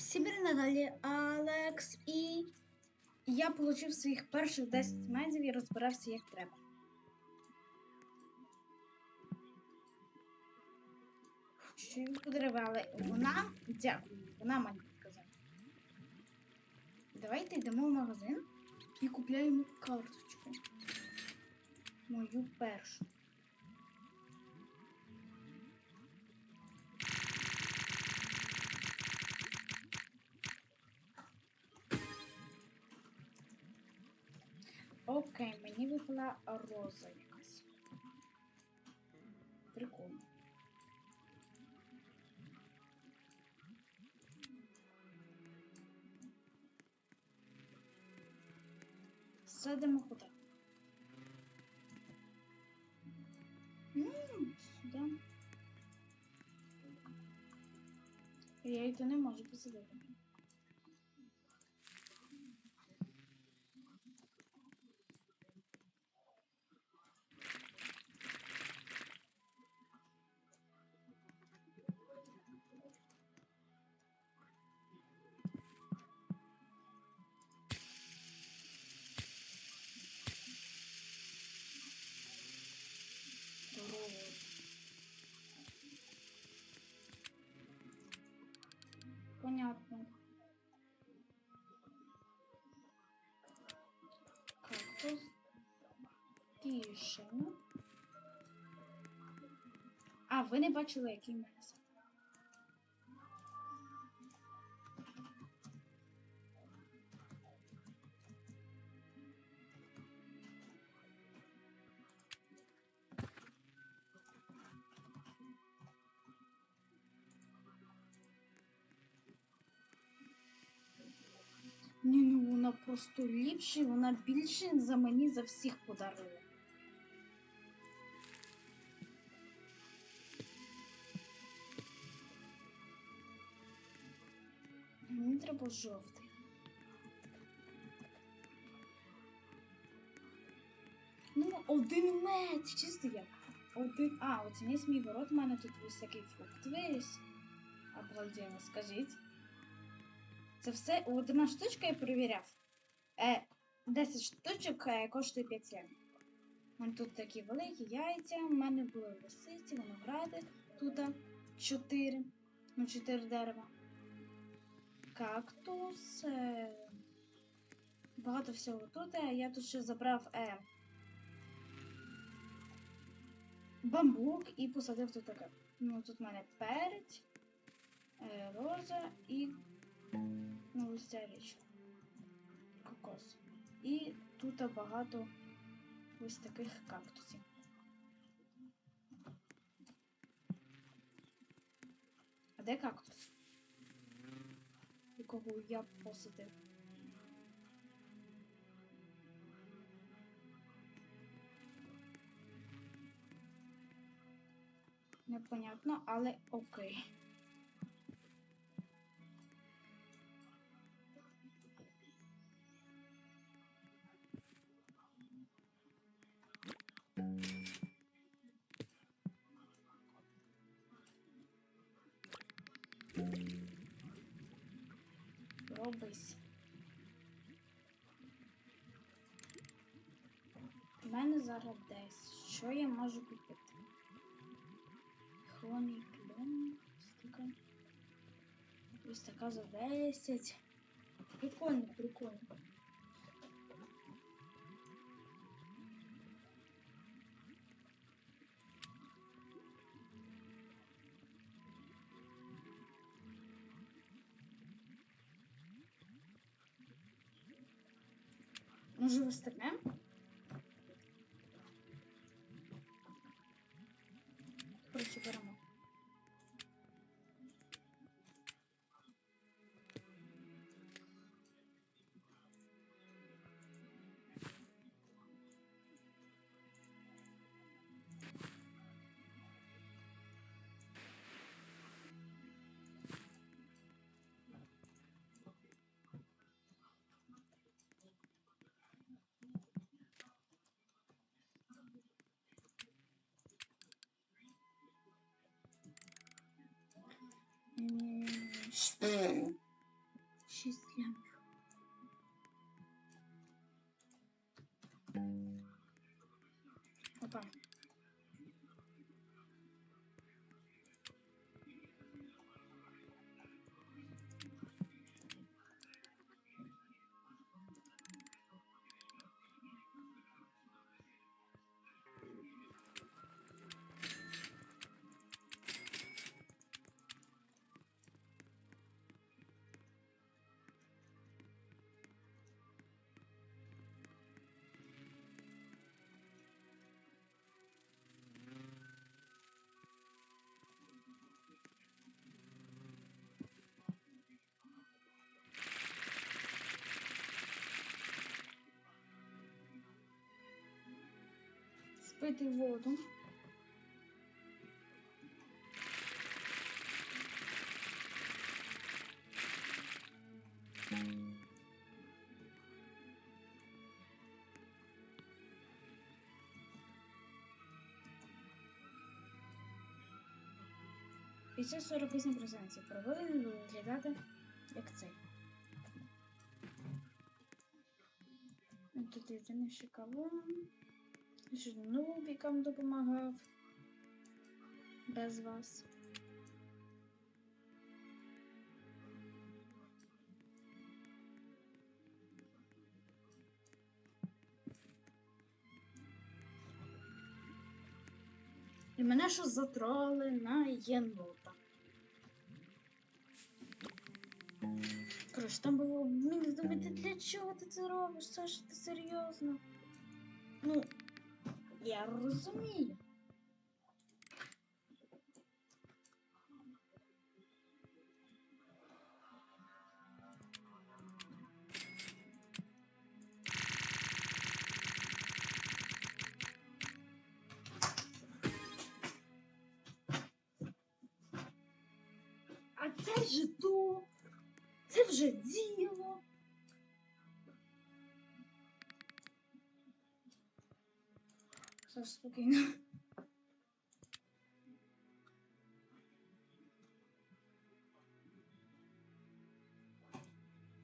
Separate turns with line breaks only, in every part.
Всім привіт, Наталі Алекс, і я отримав своїх перших 10 медів і розбирався як треба. Що їм подарували, вона, дякую, вона мені підказала. Давайте йдемо в магазин і купляємо карточку. Мою першу. Окей, мені випала роза якась. Прикольно. Садимо куди? Ммм, сюди. Я її не можу посадити. Понятно. Кактус. Тишина. А, ви не бачили, який в мене просто ліпша, вона більше за мені за всіх подарила. Мені треба жовтий. Ну, один мед, чисто як. Один. А, оцініть мій ворот, у мене тут всякий фрукт виріс. Обалденно, скажіть. Це все одна штучка я перевіряв. Е, 10 штучок е, коштує 5 євро. Мене тут такі великі яйця, у мене були лисиці, виногради. Тут 4. Ну, 4 дерева. Кактус. Е, багато всього тут. Е, я тут ще забрав е, бамбук і посадив тут таке. Ну, тут в мене перець, е, роза і Ну, ось ця річ. Кокос. І тут багато ось таких кактусів. А де кактус? Якого я посадив? Непонятно, але окей. Мене зараз десь. Що я можу купити? Хлоний кльон. Ось така. За 10. Прикольно, прикольно. Може ось Спити воду. Після 48% проводили виглядати як цей. Тут єдине ще кавун. Нубікам допомагав. Без вас. І мене що затролили на єнота. Коротше, там було, блін, думаєте, для чого ти це робиш? Саша, ти серйозно? Ну, я розумію. А це вже то, це вже діло. Все спокійно.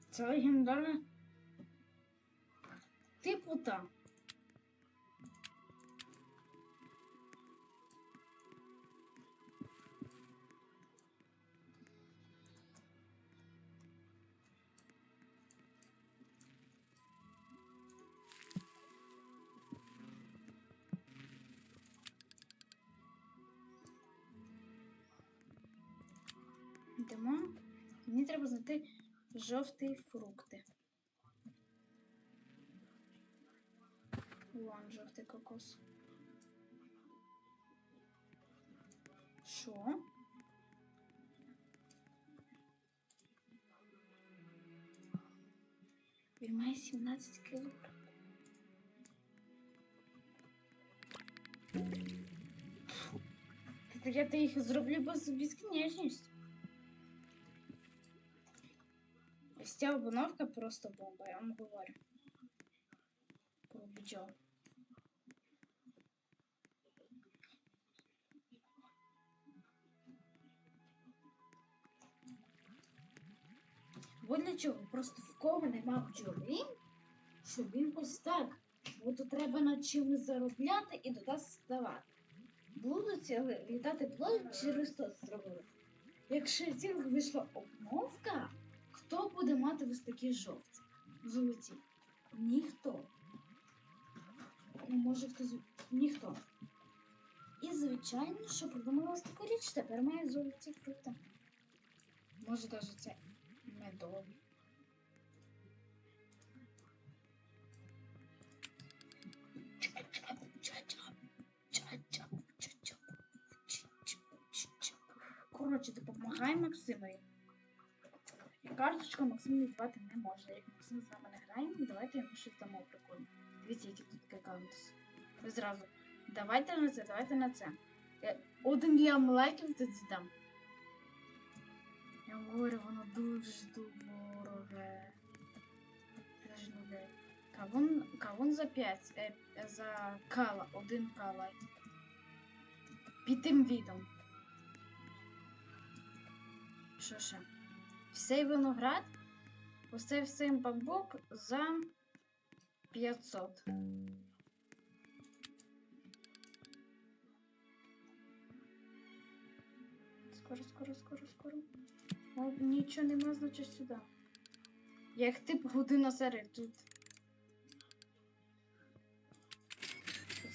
Це легендарне. Типу там. Йдемо. Мені треба знайти жовті фрукти. Вон жовтий кокос. Що? Він має 17 кілограм. Так я їх зроблю без безкінечність. Ця обновка просто бомба, я вам говорю. Про бджол. Бо для чого? Просто в кого нема бджоли, щоб він ось так. Бо то треба над чимось заробляти і туди ставати. Будуть літати блоги через то зробили. Якщо тільки вийшла обновка, хто буде мати ось такі жовті? Золоті? Ніхто. Ну, може хтось. Ніхто. І звичайно, що придумала ось таку річ, тепер має золоті фрукти. Може навіть це медові. Коротше, допомагай Максимові. Карточку Максим віддавати не може. Як Максим з нами не грає, давайте йому щось дамо прикольно. Дивіться, які тут какаунтус. Ви зразу. Давайте на це, давайте на це. Я один лям лайків тоді дам. Я говорю, воно дуже дороге. Кавун, кавун за 5, е, е, за кала, один кала. Під тим відом. Що ще? Цей виноград Ось цей всім бамбук за 500. Скоро, скоро, скоро, скоро. О, нічого нема, значить сюди. Як тип година серед тут.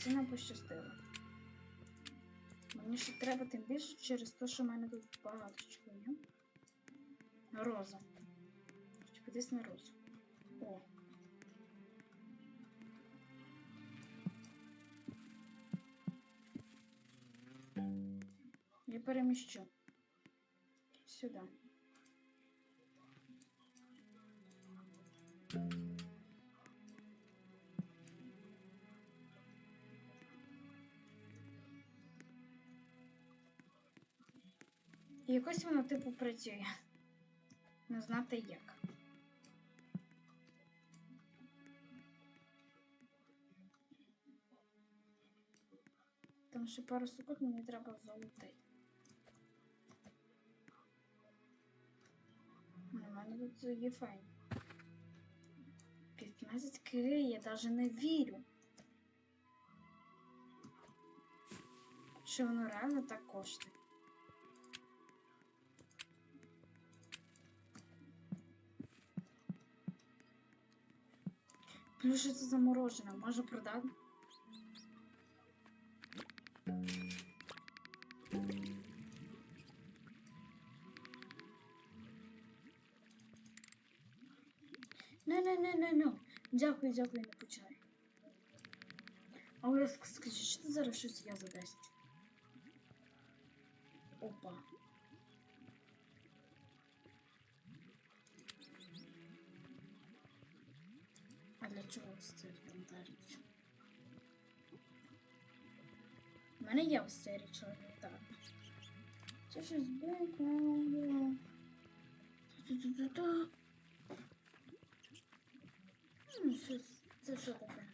Це нам пощастило. Мені ще треба тим більше через те, що в мене тут багато чого є. Роза. Подивись на розу. О. Я переміщу. Сюди. І якось воно типу працює. Не знати як. Там ще пару секунд мені треба залутати. У мене тут є файн. 15 кг, я навіть не вірю. Що воно реально так коштує. Плюс що це заморожене, можу продати. Не, не, не, не, не. Дякую, дякую, не почай. Але ск- скажи, що ти зараз щось я задасть? Опа. Чого ось це інвентаріч? У мене є ось цей інвентар. Це щось. Ту-ту-ту-ту. Ну, щось. Це що таке?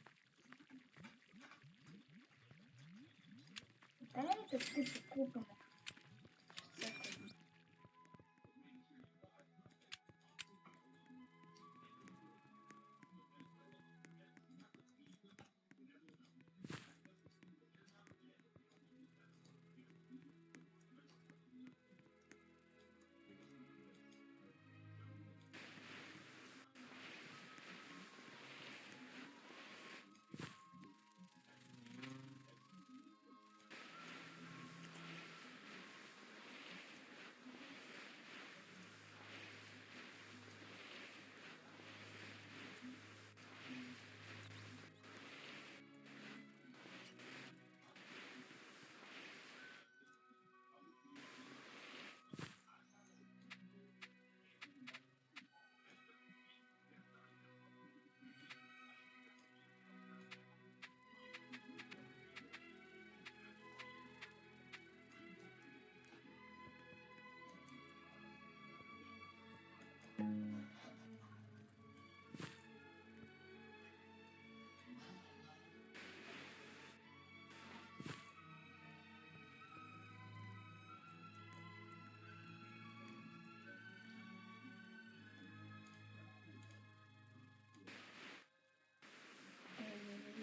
Давайте купи купимо.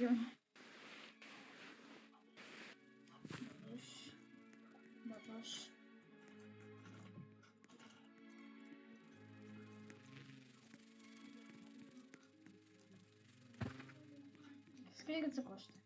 Ой-ой-ой. Бабаш. Бабаш. Скільки це коштує? Мони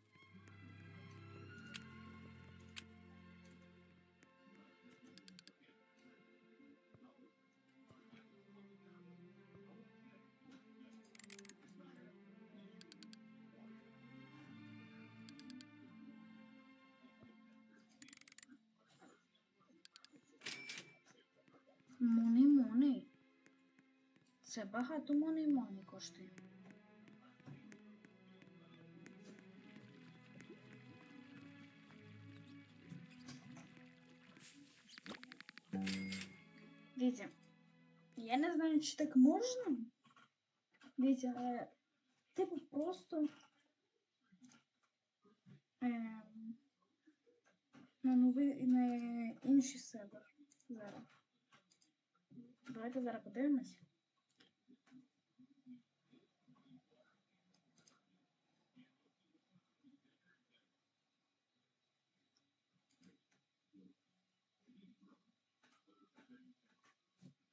Це багато мони мони коштує. Дивіться, я не знаю, чи так можна. Дивіться, але типу просто ем, на новий на інший сервер зараз. Давайте зараз подивимось.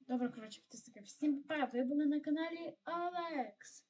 Добре, коротше, підписники. Всім па! Ви були на каналі Алекс.